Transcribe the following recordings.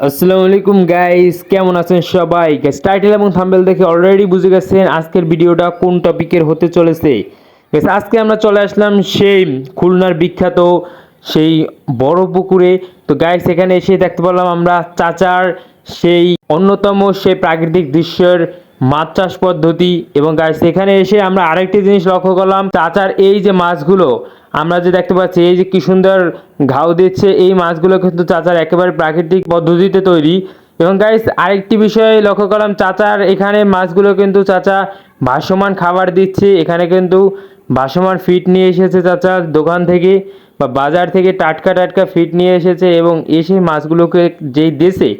আসসালামু আলাইকুম গাইস কেমন আছেন সবাই? গাইস টাইটেল এবং থাম্বেল দেখে অলরেডি বুঝে গেছেন আজকের ভিডিওটা কোন টপিকের হতে চলেছে। আজকে আমরা চলে আসলাম সেই খুলনার বিখ্যাত সেই বড় পুকুরে। তো গাইস এখানে এসে দেখতে পেলাম আমরা চাচার সেই অন্যতম সেই প্রাকৃতিক দৃশ্যের মাছ চাষ পদ্ধতি এবং গাইস এখানে এসে আমরা আরেকটি জিনিস লক্ষ্য করলাম। চাচার এই যে মাছগুলো, আমরা যে দেখতে পাচ্ছি, এই যে কি সুন্দর ঘাও দিচ্ছে, এই মাছগুলো কিন্তু চাচার একেবারে প্রাকৃতিক পদ্ধতিতে তৈরি। এবং গাইস আরেকটি বিষয় লক্ষ্য করলাম, চাচার এখানে মাছগুলো কিন্তু চাচা ভাসমান খাবার দিচ্ছে। এখানে কিন্তু ভাসমান ফিট নিয়ে এসেছে চাচার দোকান থেকে বা বাজার থেকে টাটকা টাটকা ফিট নিয়ে এসেছে এবং এসে মাছগুলোকে যেই দেশে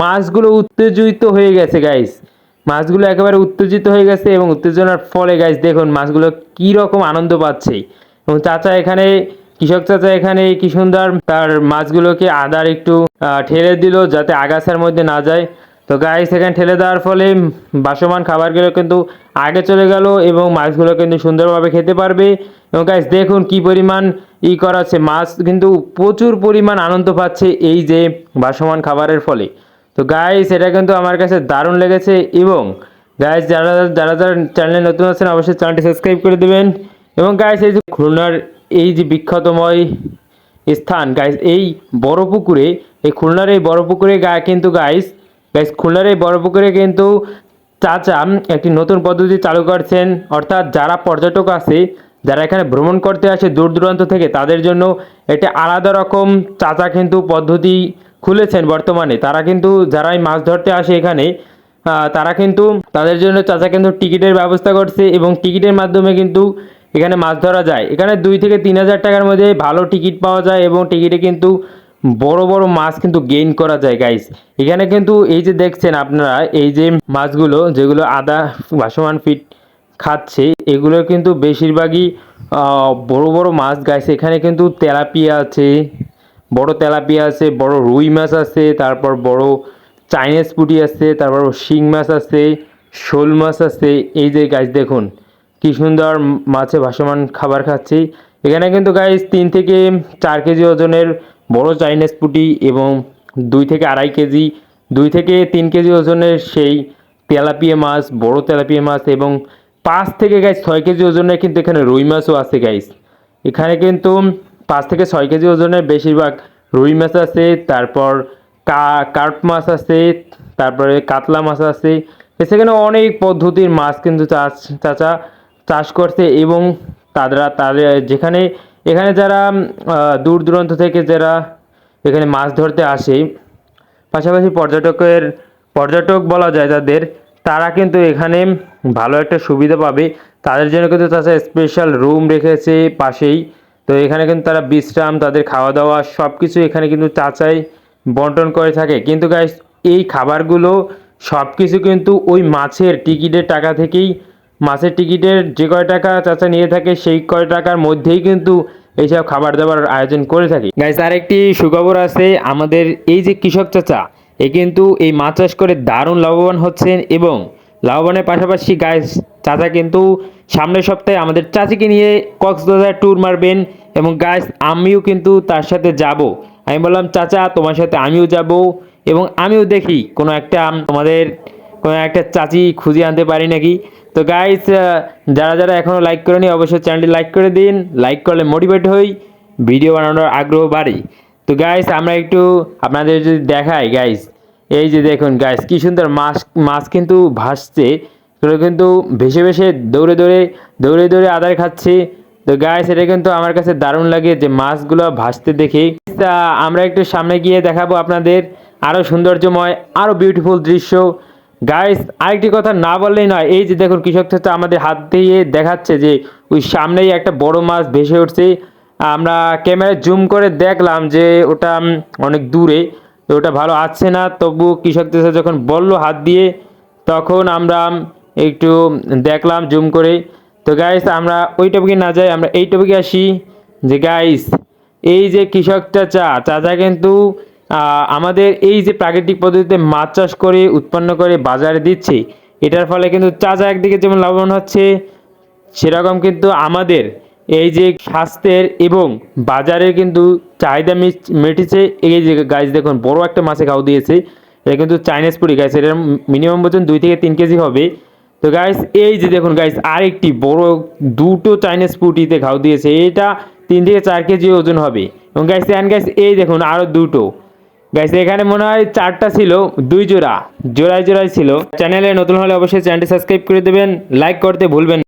মাছগুলো উত্তেজিত হয়ে গেছে গাইস মাছগুলো একেবারে উত্তেজিত হয়ে গেছে এবং উত্তেজনার ফলে গাইস দেখুন মাছগুলো কী রকম আনন্দ পাচ্ছে। এবং চাচা এখানে, কৃষক চাচা এখানে কি সুন্দর তার মাছগুলোকে আদার একটু ঠেলে দিল যাতে আগাছার মধ্যে না যায়। তো গাইস এখানে ঠেলে দেওয়ার ফলে বাসমান খাবারগুলো কিন্তু আগে চলে গেল এবং মাছগুলো কিন্তু সুন্দরভাবে খেতে পারবে। এবং গাইস দেখুন কি পরিমাণ ই করা হচ্ছে মাছ কিন্তু প্রচুর পরিমাণ আনন্দ পাচ্ছে এই যে বাসমান খাবারের ফলে। তো গাইস এটা কিন্তু আমার কাছে দারুণ লেগেছে এবং গাইস যারা যারা যারা চ্যানেলে নতুন আছেন, অবশ্যই চ্যানেলটি সাবস্ক্রাইব করে দেবেন। এবং গাইস এই যে খুলনার এই যে বিখ্যাতময় স্থান গাইস এই বড় পুকুরে, এই খুলনার এই বড় পুকুরে গা, কিন্তু গাইস গাইস খুলনার এই বড় পুকুরে কিন্তু চাচা একটি নতুন পদ্ধতি চালু করছেন। অর্থাৎ যারা পর্যটক আছে, যারা এখানে ভ্রমণ করতে আসে দূর দূরান্ত থেকে, তাদের জন্য একটি আলাদা রকম চাচা কিন্তু পদ্ধতি খুলেছেন বর্তমানে। তারা কিন্তু যারাই মাছ ধরতে আসে এখানে তারা কিন্তু তাদের জন্য চাচা কিন্তু টিকিটের ব্যবস্থা করছে এবং টিকিটের মাধ্যমে কিন্তু এখানে মাছ ধরা যায়। এখানে দুই থেকে তিন হাজার টাকার মধ্যে ভালো টিকিট পাওয়া যায় এবং টিকিটে কিন্তু বড় বড় মাছ কিন্তু গেইন করা যায় গাইস এখানে কিন্তু এই যে দেখছেন আপনারা, এই যে মাছগুলো, যেগুলো আদা ভাসমান ফিট খাচ্ছে, এগুলো কিন্তু বেশিরভাগই বড় বড় মাছ গাইস এখানে কিন্তু তেলাপিয়া আছে বড় তেলাপিয়া আছে, বড় রুই মাছ আছে, তারপর বড় চাইনিজ পুঁটি আছে, তারপর শিং মাছ আছে, শোল মাছ আছে। এই যে গাছ দেখুন কি সুন্দর মাছে ভাসমান খাবার খাচ্ছি। এখানে কিন্তু গাইস তিন থেকে চার কেজি ওজনের বড় চাইনিজ পুঁটি এবং দুই থেকে আড়াই কেজি, দুই থেকে তিন কেজি ওজনের সেই তেলাপিয়া মাছ, বড় তেলাপিয়া মাছ এবং পাঁচ থেকে গাইস ছয় কেজি ওজনের কিন্তু এখানে রুই মাছও আছে গাইস এখানে কিন্তু পাঁচ থেকে ছয় কেজি ওজনের বেশিরভাগ রুই মাছ আছে, তারপর কার্প মাছ আছে, তারপরে কাতলা মাছ আছে। সেখানে অনেক পদ্ধতির মাছ কিন্তু চাষ, চাচা চাষ করছে এবং তারা, তাদের যেখানে, এখানে যারা দূর দূরান্ত থেকে যারা এখানে মাছ ধরতে আসে, পাশাপাশি পর্যটকের, পর্যটক বলা যায় তাদের, তারা কিন্তু এখানে ভালো একটা সুবিধা পাবে। তাদের জন্য কিন্তু তাছাড়া স্পেশাল রুম রেখেছে পাশেই। তো এখানে কিন্তু তারা বিশ্রাম, তাদের খাওয়া দাওয়া সব কিছু এখানে কিন্তু চাচাই বন্টন করে থাকে। কিন্তু গাইস এই খাবারগুলো সব কিছু কিন্তু ওই মাছের টিকিটের টাকা থেকেই, মাছের টিকিটের যে কয় টাকা চাচা নিয়ে থাকে, সেই কয় টাকার মধ্যেই কিন্তু এইসব খাবার দাবার আয়োজন করে থাকি। গাইস আরেকটি সুখবর আছে আমাদের এই যে কৃষক চাচা, এ কিন্তু এই মাছ চাষ করে দারুণ লাভবান হচ্ছেন এবং লাভবানের পাশাপাশি গাইস চাচা কিন্তু সামনের সপ্তাহে আমাদের চাচিকে নিয়ে কক্সবাজার ট্যুর মারবেন। এবং গাইস আমিও কিন্তু তার সাথে যাব। আমি বললাম, চাচা, তোমার সাথে আমিও যাব এবং আমিও দেখি কোনো একটা, তোমাদের কোনো একটা চাচি খুঁজে আনতে পারি নাকি? তো গাইস যারা যারা এখনও লাইক করেনি, অবশ্যই চ্যানেলটি লাইক করে দিন। লাইক করলে মোটিভেট হই ভিডিও বানানোর আগ্রহ বাড়ে। তো গাইস আমরা একটু আপনাদের যদি দেখাই গাইস এই যে দেখুন গাইস কি সুন্দর মাছ মাছ কিন্তু ভাসছে। এগুলো কিন্তু ভেসে ভেসে দৌড়ে দৌড়ে দৌড়ে দৌড়ে আদার খাচ্ছে। তো গাইস এটা কিন্তু আমার কাছে দারুণ লাগে যে মাছগুলো ভাসতে দেখে। তা আমরা একটু সামনে গিয়ে দেখাবো আপনাদের আরও সৌন্দর্যময় আরও বিউটিফুল দৃশ্য। গাইস আরেকটি কথা না বললেই নয়, এই যে দেখুন কৃষক চাচা আমাদের হাত দিয়ে দেখাচ্ছে যে ওই সামনেই একটা বড় মাছ ভেসে উঠছে। আমরা ক্যামেরায় জুম করে দেখলাম যে ওটা অনেক দূরে, তো ওটা ভালো আসছে না। তবু কৃষক চাচা যখন বলল হাত দিয়ে, তখন আমরা একটু দেখলাম জুম করে। তো গাইস আমরা ওই টপিকে না যাই, আমরা এই টপিকে আসি যে গাইস এই যে কৃষকটা চা চাচা কিন্তু আমাদের এই যে প্রাকৃতিক পদ্ধতিতে মাছ চাষ করে, উৎপন্ন করে, বাজারে দিচ্ছে, এটার ফলে কিন্তু চাচা একদিকে যেমন লাভবান হচ্ছে, সেরকম কিন্তু আমাদের এই যে স্বাস্থ্যের এবং বাজারে কিন্তু চাহিদা মিট- মিটেছে। এই যে গাছ দেখুন, বড় একটা মাছে খাও দিয়েছে, এটা কিন্তু চাইনিজ পুরি গাছ এটার মিনিমাম ওজন দুই থেকে তিন কেজি হবে। তো গাইস এই যে দেখুন গাইস আরেকটি বড় দুটো চাইনিজ পুটিতে ঘাউ দিয়েছে, এটা তিন থেকে চার কেজি ওজন হবে। এবং গাইস অ্যান্ড গাইস এই দেখুন আরও দুটো। গাইস এখানে মনে হয় চারটা ছিল, দুই জোড়া। জোড়ায় জোড়ায় ছিল। চ্যানেলে নতুন হলে অবশ্যই চ্যানেলটি সাবস্ক্রাইব করে দেবেন লাইক করতে ভুলবেন।